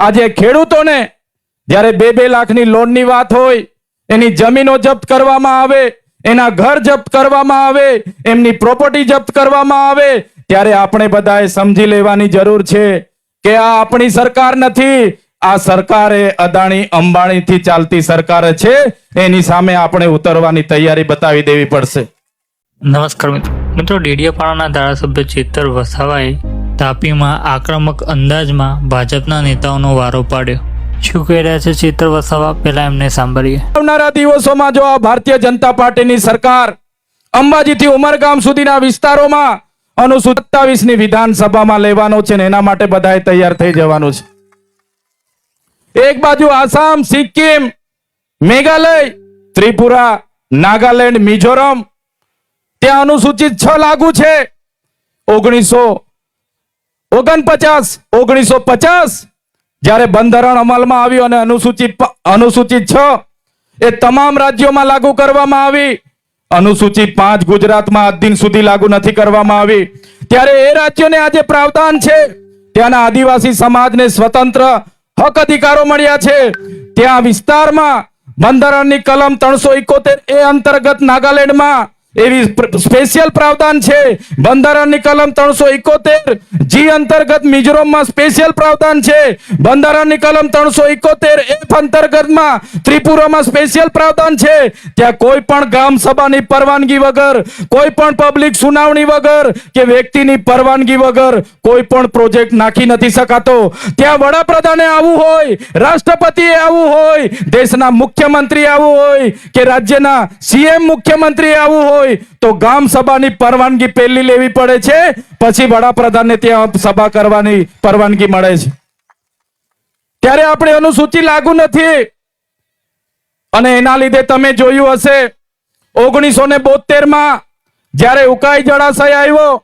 આજે ખેડૂતોને જ્યારે બે બે લાખની લોનની વાત હોય, એની જમીનો જપ્ત કરવામાં આવે, એના ઘર જપ્ત કરવામાં આવે, એમની પ્રોપર્ટી જપ્ત કરવામાં આવે, ત્યારે આપણે બધાએ સમજી લેવાની જરૂર છે કે આ આપણી સરકાર નથી, આ સરકાર એ અદાણી અંબાણીથી ચાલતી સરકાર છે, એની સામે આપણે ઉતરવાની તૈયારી બતાવી દેવી પડશે. નમસ્કાર મિત્રો. મિત્રો, ડેડિયાપાડાના ધારાસભ્ય ચેતર વસાવાએ તાપીમાં આક્રમક અંદાજમાં ભાજપના નેતાઓનો વારો પાડ્યો. શું કહી રહ્યા છે ચિત્ર વસાવા? પહેલા એમને સાંભળીએ. આવનારા દિવસોમાં જો આ ભારતીય જનતા પાર્ટીની સરકાર અંબાજીથી ઉમરગામ સુધીના વિસ્તારોમાં અનુસૂચિત સત્તાવીસની વિધાનસભામાં લેવાનો છે ને એના માટે બધાએ તૈયાર થઈ જવાનું છે. એક બાજુ આસામ, સિક્કિમ, મેઘાલય, ત્રિપુરા, નાગાલેન્ડ, મિઝોરમ, ત્યાં અનુસૂચિત છ લાગુ છે. ઓગણીસો ઓગણપચાસ ઓગણીસો પચાસ જ્યારે બંધારણ અમલમાં આવ્યું અને અનુસૂચિત અનુસૂચિત છ, એ તમામ રાજ્યોમાં લાગુ કરવામાં આવી. અનુસૂચિત પાંચ ગુજરાતમાં આજ દિન સુધી લાગુ નથી કરવામાં આવી. ત્યારે એ રાજ્યોને આજે પ્રાવધાન છે. ત્યાંના આદિવાસી સમાજને સ્વતંત્ર હક અધિકારો મળ્યા છે. ત્યાં વિસ્તારમાં બંધારણની કલમ ત્રણસો ઇકોતેર એ અંતર્ગત નાગાલેન્ડમાં એવી સ્પેશિયલ પ્રાવધાન છે. બંધારણની કલમ ત્રણસો ઇકોતેર જી અંતર્ગત મિઝોરમમાં સ્પેશિયલ પ્રાવધાન છે. બંધારણની કલમ ત્રણસો ઇકોતેર એફ અંતર્ગતમાં ત્રિપુરામાં સ્પેશિયલ પ્રાવધાન છે. ત્યાં કોઈ પણ ગ્રામ સભાની પરવાનગી વગર, કોઈ પણ પબ્લિક સુનાવણી વગર કે વ્યક્તિની પરવાનગી વગર કોઈ પણ પ્રોજેક્ટ નાખી નથી શકાતો. ત્યાં વડાપ્રધાને આવવું હોય, રાષ્ટ્રપતિએ આવવું હોય, દેશના મુખ્યમંત્રી આવવું હોય કે રાજ્યના સીએમ મુખ્યમંત્રી આવવું હોય તો ગામ સભાની પરવાનગી પહેલી લેવી પડે છે. પછી વડાપ્રધાનને ત્યાં સભા કરવાની પરવાનગી મળે છે. ત્યારે આપણે અનુસૂચિ લાગુ નથી. અને એના લીધે તમે જોયું હશે, ઓગણીસો ને બોતેરમાં જ્યારે ઉકાઈ જળાશય આવ્યો